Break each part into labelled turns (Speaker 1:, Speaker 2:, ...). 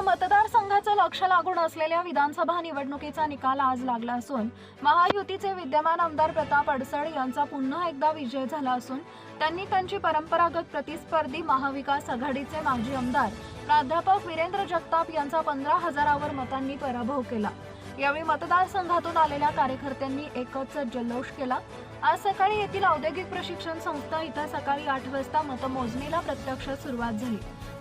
Speaker 1: महत्वाचं लक्ष लागून असलेल्या विधानसभा निवडणुकीचा निकाल आज लागला असून महायुतीचे विद्यमान आमदार प्रताप अडसड यांचा पुन्हा एकदा विजय झाला असून त्यांनी त्यांची परंपरागत प्रतिस्पर्धी महाविकास आघाडीचे माजी आमदार प्राध्यापक वीरेंद्र जगताप यांचा पंधरा हजारावर मतांनी पराभव केला. यावेळी मतदारसंघातून आलेल्या कार्यकर्त्यांनी एकच जल्लोष केला. आज सकाळी येथील औद्योगिक प्रशिक्षण संस्था इथं सकाळी आठ वाजता मतमोजणीला प्रत्यक्ष सुरुवात झाली.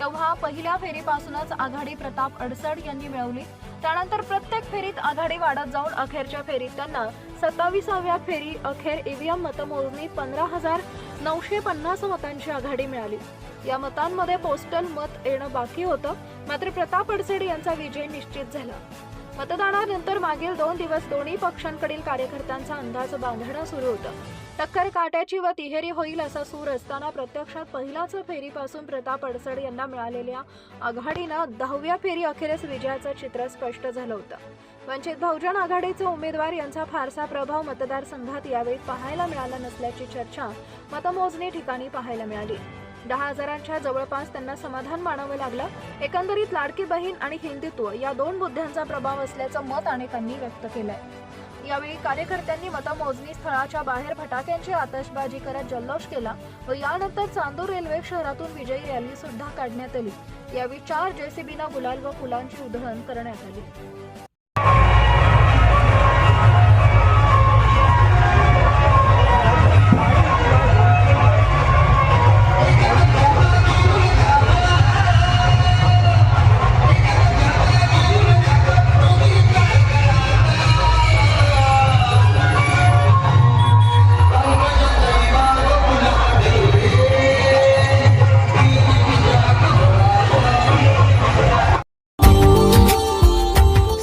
Speaker 1: तेव्हा पहिल्या फेरीपासूनच आघाडी प्रताप अडसड यांनी मिळवली. त्यानंतर प्रत्येक फेरीत आघाडी वाढत जाऊन अखेरच्या फेरीत त्यांना सत्तावीसाव्या फेरी अखेर ईव्हीएम मतमोजणी पंधरा हजार नऊशे पन्नास मतांची आघाडी मिळाली. या मतांमध्ये पोस्टल मत येणं बाकी होतं. मात्र प्रताप अडसड यांचा विजय निश्चित झाला. मतदानानंतर मागील दोन दिवस दोन्ही पक्षांकडील कार्यकर्त्यांचा अंदाज बांधणं सुरू होतं. टक्कर काट्याची व तिहेरी होईल असा सूर असताना प्रत्यक्षात पहिल्याच फेरीपासून प्रताप अडसड यांना मिळालेल्या आघाडीनं दहाव्या फेरी अखेरच विजयाचं चित्र स्पष्ट झालं होतं. वंचित बहुजन आघाडीचे उमेदवार यांचा फारसा प्रभाव मतदारसंघात यावेळी पाहायला मिळाला नसल्याची चर्चा मतमोजणी ठिकाणी पाहायला मिळाली. दहा हजारांच्या जवळपास त्यांना समाधान मानावं लागलं. एकंदरीत लाडकी बहीण आणि हिंदुत्व या दोन मुद्द्यांचा प्रभाव असल्याचं मत अनेकांनी व्यक्त केलंय. यावेळी कार्यकर्त्यांनी मतमोजणी स्थळाच्या बाहेर फटाक्यांची आतषबाजी करत जल्लोष केला व यानंतर चांदूर रेल्वे शहरातून विजयी रॅली सुद्धा काढण्यात आली. यावेळी चार जेसीबीना गुलाल व फुलांची उधळण करण्यात आली.